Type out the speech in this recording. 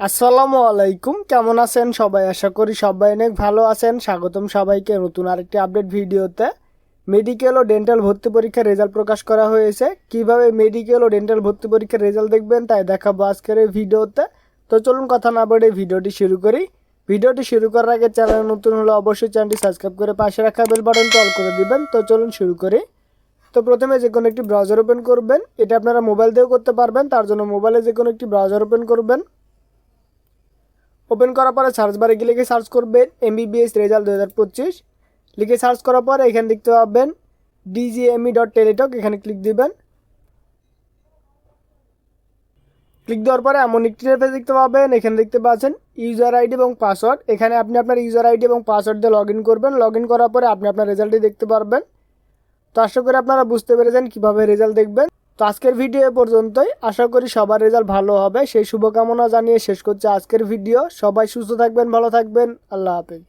আসসালামু আলাইকুম। কেমন আছেন সবাই? আশা করি সবাই অনেক ভালো আছেন। স্বাগতম সবাইকে নতুন আরেকটি আপডেট ভিডিওতে। মেডিকেল ও ডেন্টাল ভর্তি পরীক্ষার রেজাল্ট প্রকাশ করা হয়েছে। কীভাবে মেডিকেল ও ডেন্টাল ভর্তি পরীক্ষার রেজাল্ট দেখবেন তাই দেখাবো আজকের এই ভিডিওতে। তো চলুন কথা না বলে ভিডিওটি শুরু করি। ভিডিওটি শুরু করার আগে চ্যানেল নতুন হলে অবশ্যই চ্যানেলটি সাবস্ক্রাইব করে পাশে রাখা বেল বাটনটি অল করে দিবেন। তো চলুন শুরু করি। তো প্রথমে যে কোনো একটি ব্রাউজার ওপেন করবেন। এটা আপনারা মোবাইল দিয়েও করতে পারবেন। তার জন্য মোবাইলে যে কোনো একটি ব্রাউজার ওপেন করবেন। ওপেন করার পরে সার্চ বারে গিয়ে লিখে সার্চ করবেন এম এমবিবিএস রেজাল্ট দু হাজার পঁচিশ। লিখে সার্চ করার পরে এখানে দেখতে পাবেন ডিজিএমই ডট টেলিটক, এখানে ক্লিক দিবেন। ক্লিক দেওয়ার পরে এমন একটি পেজ দেখতে পাবেন, এখানে দেখতে পাচ্ছেন ইউজার আইডি এবং পাসওয়ার্ড এখানে আপনি আপনার ইউজার আইডি এবং পাসওয়ার্ড দিয়ে লগ ইন করবেন। লগ ইন করার পরে আপনি আপনার রেজাল্টটি দেখতে পারবেন। তো আশা করি আপনারা বুঝতে পেরেছেন কীভাবে রেজাল্ট দেখবেন। তো আজকের ভিডিও পর্যন্তই। আশা করি সবার রেজাল্ট ভালো হবে। সেই শুভকামনা জানিয়ে শেষ করছে আজকের ভিডিও। সবাই সুস্থ থাকবেন, ভালো থাকবেন। আল্লাহ হাফেজ।